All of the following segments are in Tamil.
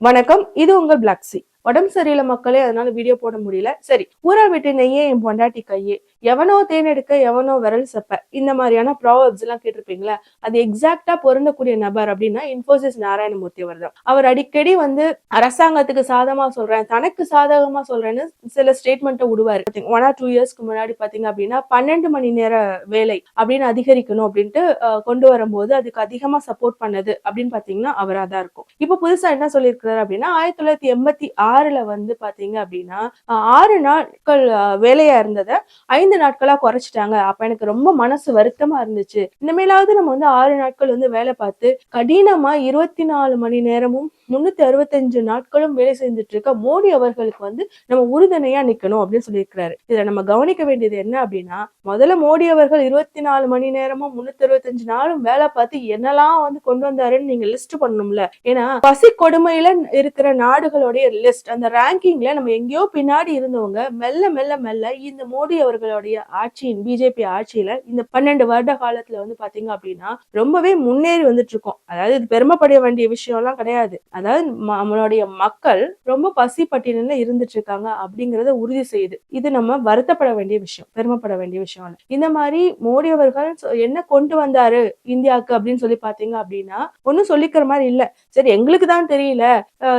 வணக்கம் இது உங்கள் பிளாக்ஸி உடம்பு சரியில்லை மக்களே அதனால வீடியோ போட முடியல. சரி ஊரா விட்டு நெய்யே என் பொண்டாட்டி கையே. எவனோ தேனெடுக்க எவனோ விரல் செப்ப. இந்த மாதிரியான ப்ராவர்ப்ஸ் எல்லாம் கேட்டிருப்பீங்களா? அது எக்ஸாக்டா பொருந்தக்கூடிய நபர் அப்படின்னா இன்ஃபோசிஸ் நாராயணமூர்த்தி அவர் தான் அவர் அடிக்கடி வந்து அரசாங்கத்துக்கு சாதகமா சொல்றேன் தனக்கு சாதகமா சொல்றேன்னு சில ஸ்டேட்மெண்ட்டை விடுவாரு. ஒன் ஆர் டூ இயர்ஸ்க்கு முன்னாடி பாத்தீங்க அப்படின்னா பன்னெண்டு மணி நேர வேலை அப்படின்னு அதிகரிக்கணும் அப்படின்ட்டு கொண்டு வரும்போது அதுக்கு அதிகமா சப்போர்ட் பண்ணது அப்படின்னு பாத்தீங்கன்னா அவரா தான் இருக்கும். இப்போ புதுசா என்ன சொல்லியிருக்கிறாரு அப்படின்னா ஆயிரத்தி தொள்ளாயிரத்தி எண்பத்தி ஆறுல வந்து பாத்தீங்க அப்படின்னா ஆறு நாட்கள் வேலையா இருந்ததை ஐந்து நாட்களா குறைச்சிட்டாங்க. அப்ப எனக்கு ரொம்ப மனசு வருத்தமா இருந்துச்சு. இனிமேலாவது நம்ம வந்து ஆறு நாட்கள் வந்து வேலை பார்த்து கடினமா இருபத்தி நாலு மணி நேரமும் முன்னூத்தி அறுபத்தஞ்சு நாட்களும் வேலை செஞ்சுட்டு இருக்க மோடி அவர்களுக்கு வந்து நம்ம உறுதுணையா நிக்கணும் அப்படின்னு சொல்லியிருக்கிறாரு. இதுல நம்ம கவனிக்க வேண்டியது என்ன அப்படின்னா முதல்ல மோடி அவர்கள் இருபத்தி நாலு மணி நேரமும் முன்னூத்தி அறுபத்தஞ்சு நாளும் வேலை பார்த்து என்னெல்லாம் வந்து கொண்டு வந்தாருன்னு நீங்க லிஸ்ட் பண்ணணும்ல. ஏன்னா பசி கொடுமையில இருக்கிற நாடுகளுடைய லிஸ்ட் அந்த ரேங்கிங்ல நம்ம எங்கேயோ பின்னாடி இருந்தவங்க மெல்ல மெல்ல மெல்ல இந்த மோடி அவர்களோட அவர்களுடைய ஆட்சியின் பிஜேபி ஆட்சியில இந்த பன்னெண்டு வருட காலத்துல வந்து பாத்தீங்க அப்படின்னா ரொம்பவே முன்னேறி வந்துட்டு இருக்கோம் அதாவது இது பெருமைப்பட வேண்டிய விஷயம் எல்லாம் கிடையாது. அதாவது நம்மளுடைய மக்கள் ரொம்ப பசி பட்டியலில் இருந்துட்டு இருக்காங்க அப்படிங்கறத உறுதி செய்யுது இது நம்ம வருத்தப்பட வேண்டிய விஷயம் பெருமைப்பட வேண்டிய விஷயம் இந்த மாதிரி மோடி அவர்கள் என்ன கொண்டு வந்தாரு இந்தியாவுக்கு அப்படின்னு சொல்லி பாத்தீங்க அப்படின்னா ஒன்னும் சொல்லிக்கிற மாதிரி இல்ல. சரி எங்களுக்கு தான் தெரியல.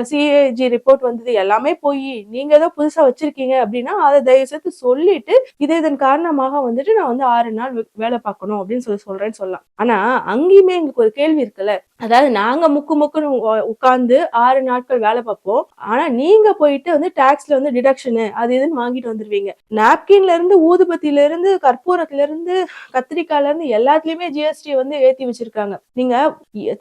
சிஏஜி ரிப்போர்ட் வந்தது எல்லாமே போய் நீங்க ஏதோ புதுசா வச்சிருக்கீங்க அப்படின்னா அதை தயவு செய்து சொல்லிட்டு இது இதன் காரணமாக வந்துட்டு நான் வந்து ஆறு நாள் வேலை பார்க்கணும் அப்படின்னு சொல்லி சொல்றேன்னு சொல்லலாம். ஆனா அங்கேயுமே எங்களுக்கு ஒரு கேள்வி இருக்குல்ல. அதாவது நாங்க முக்கு முக்குன்னு உட்கார்ந்து ஆறு நாட்கள் வேலை பார்ப்போம். ஆனா நீங்க போயிட்டு வந்து டாக்ஸ்ல வந்து டிடக்ஷனு அது இதுன்னு வாங்கிட்டு வந்துருவீங்க. நாப்கின்ல இருந்து ஊதுபத்தில இருந்து கற்பூரத்துல இருந்து கத்திரிக்காய்ல இருந்து எல்லாத்துலயுமே ஜிஎஸ்டி வந்து ஏத்தி வச்சிருக்காங்க. நீங்க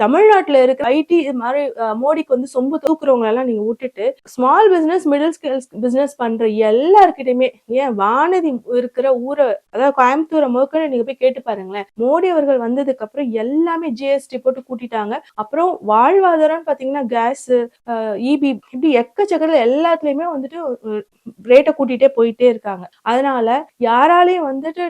தமிழ்நாட்டுல இருக்க ஐடி மாதிரி மோடிக்கு வந்து சொம்பு தூக்குறவங்க எல்லாம் நீங்க விட்டுட்டு small business middle scale business பண்ற எல்லாருக்கிட்டையுமே ஏன் வானதி இருக்கிற ஊரை அதாவது கோயம்புத்தூரை முழுக்க நீங்க போய் கேட்டு பாருங்களேன். மோடி அவர்கள் வந்ததுக்கு அப்புறம் எல்லாமே ஜிஎஸ்டி போட்டு கூட்டிட்டாங்க. அப்புறம் வாழ்வாதாரம்னு பாத்தீங்கன்னா கேஸ் இபி இப்படி எக்கச்சக்கத்துல எல்லாத்துலயுமே வந்துட்டு ரேட்டை கூட்டிட்டே போயிட்டே இருக்காங்க. அதனால யாராலையும் வந்துட்டு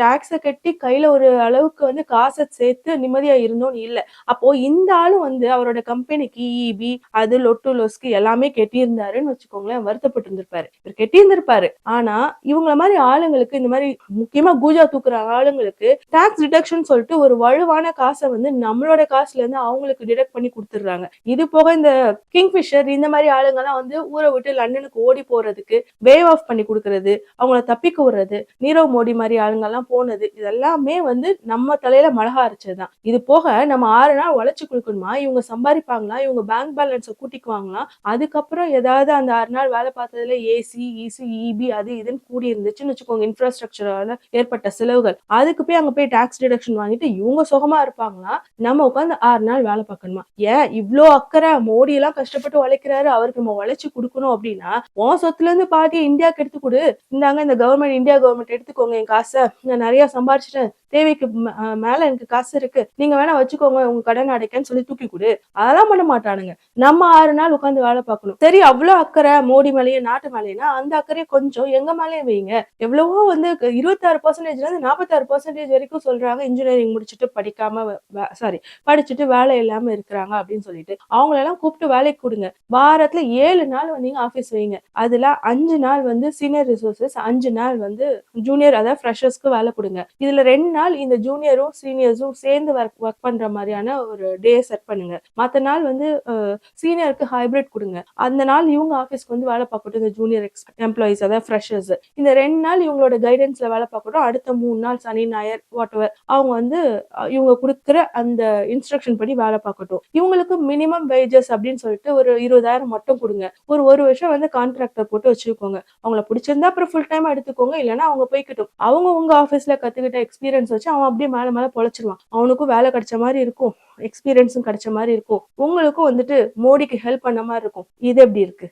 டாக்ஸை கட்டி கையில ஒரு அளவுக்கு வந்து காசை சேர்த்து நிம்மதியா இருந்தோம்னு இல்லை. அப்போ இந்த ஆளும் வந்து அவரோட கம்பெனிக்கு இபி அது லொட்டு லொஸ்க்கு எல்லாமே கெட்டியிருந்தாருன்னு வச்சுக்கோங்களேன் வருத்தப்பட்டு இருந்திருப்பாரு இவர் கெட்டியிருந்திருப்பாரு. ஆனா இவங்கள மாதிரி ஆளுங்களுக்கு இந்த மாதிரி முக்கியமா கூஜா தூக்குற ஆளுங்களுக்கு டாக்ஸ் டிடக்ஷன் சொல்லிட்டு ஒரு வலுவான காசை வந்து நம்மளோட காசுல இருந்து அவங்களுக்கு டிடக்ட் பண்ணி கொடுத்துடுறாங்க. இது போக இந்த கிங்ஃபிஷர் இந்த மாதிரி ஆளுங்கெல்லாம் வந்து ஊரை விட்டு லண்டனுக்கு ஓடி போறதுக்கு வேவ் ஆஃப் பண்ணி கொடுக்கறது அவங்கள தப்பிக்க விடுறது நீரவ் மோடி மாதிரி ஆளுங்கெல்லாம் போனது இதெல்லாமே வந்து நம்ம தலையில மிளகா அரைச்சதுதான் இது போக நம்ம ஆறு நாள் உழைச்சு கொடுக்கணுமா? இவங்க சம்பாதிப்பாங்களா? இவங்க பேங்க் பேலன்ஸை கூட்டிக்குவாங்களா அதுக்கப்புறம் ஏதாவது அந்த ஆறு நாள் வேலை பார்த்ததுல ஏசி இசி இபி அது இதுன்னு கூடி இருந்துச்சுன்னு வச்சுக்கோங்க. இன்ஃப்ராஸ்ட்ரக்சரால ஏற்பட்ட செலவுகள். அதுக்கு போய் அங்க போய் டாக்ஸ் டிடக்ஷன் வாங்கிட்டு இவங்க சுகமா இருப்பாங்களா? நம்ம உட்காந்து ஆறு நாள் வேலை பார்க்கணுமா? ஏன் இவ்ளோ அக்கறை மோடி எல்லாம் கஷ்டப்பட்டு உழைக்கிறாரு அவருக்கு நம்ம உழைச்சு கொடுக்கணும் அப்படின்னா உன் சொத்துல இருந்து பாதியை இந்தியாவுக்கு எடுத்து கொடு. இந்தாங்க இந்த கவர்மெண்ட் இந்தியா கவர்மெண்ட் எடுத்துக்கோங்க என் காசை. நான் நிறைய சம்பாரிச்சிட்டேன். தேவைக்கு மேல எனக்கு காசு இருக்கு. நீங்க வேணா வச்சுக்கோங்க உங்க கடன் அடைக்கன்னு சொல்லி தூக்கி கொடு. அதெல்லாம் பண்ண மாட்டானுங்க. நம்ம ஆறு நாள் உட்காந்து வேலை பார்க்கணும். சரி அவ்வளவு அக்கறை மோடி மேலேயே நாட்டு மேலேனா அந்த அக்கறையை கொஞ்சம் எங்க மேலேயே வைங்க. எவ்வளவோ வந்து இருபத்தாறு பர்சன்டேஜ்லேருந்து நாற்பத்தாறு பர்சன்டேஜ் வரைக்கும் சொல்றாங்க. இன்ஜினியரிங் முடிச்சுட்டு படிக்காம சாரி படிச்சுட்டு வேலை இல்லாம இருக்கிறாங்க அப்படின்னு சொல்லிட்டு. அவங்களெல்லாம் கூப்பிட்டு வேலைக்கு கொடுங்க. வாரத்துல ஏழு நாள் நீங்க ஆஃபீஸ் வைங்க. அதில் அஞ்சு நாள் வந்து சீனியர் ரிசோர்ஸஸ் அஞ்சு நாள் வந்து ஜூனியர் அதாவது ஃப்ரெஷர்ஸ்க்கு வேலை கொடுங்க. இதுல ரெண்டு நாள் இந்த ஜூனியரும் சீனியர்ஸும் சேர்ந்து ஒர்க் ஒர்க் பண்ற மாதிரியான ஒரு டே செட் பண்ணுங்க. மற்ற நாள் வந்து சீனியருக்கு ஹைபிரிட் கொடுங்க. அந்த நாள் இவங்க ஆஃபீஸ்க்கு வந்து வேலை பார்க்கட்டும். இந்த ஜூனியர் எம்ப்ளாயிஸ் அதாவது ஃப்ரெஷர்ஸ் இந்த ரெண்டு நாள் இவங்களோட கைடன்ஸ்ல வேலை பார்க்கட்டும் அடுத்த மூணு நாள் சனி ஞாயர் வாட் அவங்க வந்து இவங்க கொடுக்குற அந்த இன்ஸ்ட்ரக்ஷன் படி வேலை பார்க்கட்டும். இவங்களுக்கு மினிமம் வேஜஸ் அப்படின்னு சொல்லிட்டு ஒரு இருபதாயிரம் மட்டும் கொடுங்க. ஒரு ஒரு வருஷம் வந்து கான்ட்ராக்டர் போட்டு வச்சுக்கோங்க. அவங்கள பிடிச்சிருந்தா அப்புறம் ஃபுல் டைம் எடுத்துக்கோங்க. இல்லைன்னா அவங்க போய்க்கட்டும். அவங்க உங்க ஆஃபீஸ்ல கத்துக்கிட்ட எக்ஸ்பீரியன்ஸ் வச்சு அவன் அப்படியே மேல மேல பொழைச்சிருவான். அவனுக்கும் வேலை கிடைச்ச மாதிரி இருக்கும். எக்ஸ்பீரியன்ஸும் கிடைச்ச மாதிரி இருக்கும். உங்களுக்கும் வந்துட்டு மோடிக்கு ஹெல்ப் பண்ண மாதிரி இருக்கும். இது எப்படி இருக்கு?